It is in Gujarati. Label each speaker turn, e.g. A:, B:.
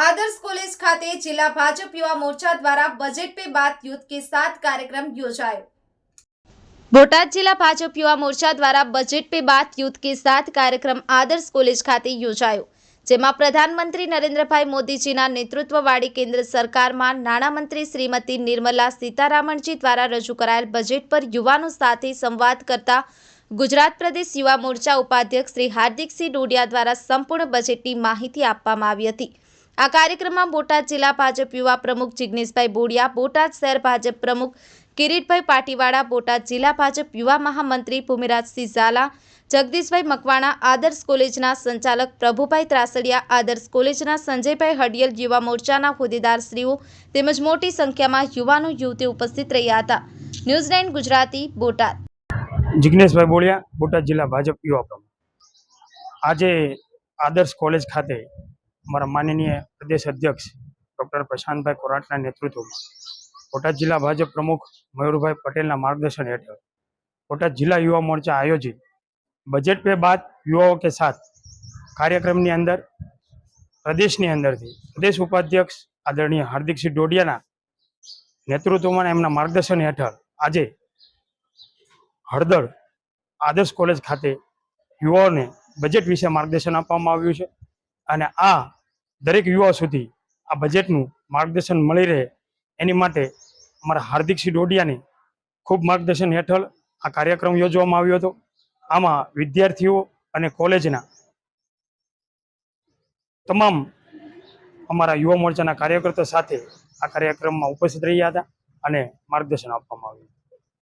A: आदर्श कॉलेज खाते जिला भाजपा युवा मोर्चा द्वारा बजट पे बात युद्ध के साथ कार्यक्रम योजायो બોટાદ જિલ્લા ભાજપ યુવા મોરચા દ્વારા બજેટ પે બાત યુથ કે સાથ કાર્યક્રમ આદર્શ કોલેજ ખાતે યોજાયો જેમાં પ્રધાનમંત્રી નરેન્દ્રભાઈ મોદીજીના નેતૃત્વવાળી કેન્દ્ર સરકારમાં નાણામંત્રી શ્રીમતી નિર્મલા સીતારામનજી દ્વારા રજૂ કરાયેલ બજેટ પર યુવાનો સાથે સંવાદ કરતા ગુજરાત પ્રદેશ યુવા મોરચા ઉપાધ્યક્ષ શ્રી હાર્દિકસિંહ ડોડિયા દ્વારા સંપૂર્ણ બજેટની માહિતી આપવામાં આવી હતી આ કાર્યક્રમમાં બોટાદ જિલ્લા ભાજપ યુવા પ્રમુખ જિગ્નેશભાઈ બોડિયા, બોટાદ શહેર ભાજપ પ્રમુખ કિરીટભાઈ પાટીવાડા બોટાદ જિલ્લા ભાજપ યુવા મહામંત્રી ભૂમિરાજસિંહ ઝાલા, જગદીશભાઈ મકવાણા, આદર્શ કોલેજના સંચાલક પ્રભુભાઈ ત્રાસડિયા, આદર્શ કોલેજના સંજયભાઈ હડિયલ યુવા મોરચાના હોદ્દેદારશ્રીઓ તેમજ મોટી સંખ્યામાં યુવાનો, યુવતી ઉપસ્થિત રહ્યા હતા. News nine Gujarati, Botad.
B: જિગ્નેશભાઈ બોલિયા બોટાદ જિલ્લા ભાજપ યુવા પ્રમુખ. આજે આદર્શ કોલેજ ખાતે અમારા માનનીય પ્રદેશ અધ્યક્ષ ડૉક્ટર પ્રશાંતભાઈ કોરાટના નેતૃત્વમાં બોટાદ જિલ્લા ભાજપ પ્રમુખ મયુરભાઈ પટેલના માર્ગદર્શન હેઠળ બોટાદ જિલ્લા યુવા મોરચા આયોજિત બજેટ પે બાદ યુવાઓ કે સાથ કાર્યક્રમની અંદર પ્રદેશની અંદરથી પ્રદેશ ઉપાધ્યક્ષ આદરણીય હાર્દિકસિંહ ડોડિયાના નેતૃત્વમાં એમના માર્ગદર્શન હેઠળ આજે હળદર આદર્શ કોલેજ ખાતે યુવાઓને બજેટ વિશે માર્ગદર્શન આપવામાં આવ્યું છે. અને આ દરેક યુવા સુધી આ બજેટનું માર્ગદર્શન મળી રહે, એની માટે અમારા હાર્દિકસિંહ ડોડિયાની ખૂબ માર્ગદર્શન હેઠળ આ કાર્યક્રમ યોજવામાં આવ્યો હતો. આમાં વિદ્યાર્થીઓ અને કોલેજના તમામ અમારા યુવા મોરચાના કાર્યકર્તા સાથે આ કાર્યક્રમમાં ઉપસ્થિત રહ્યા હતા અને માર્ગદર્શન આપવામાં આવ્યું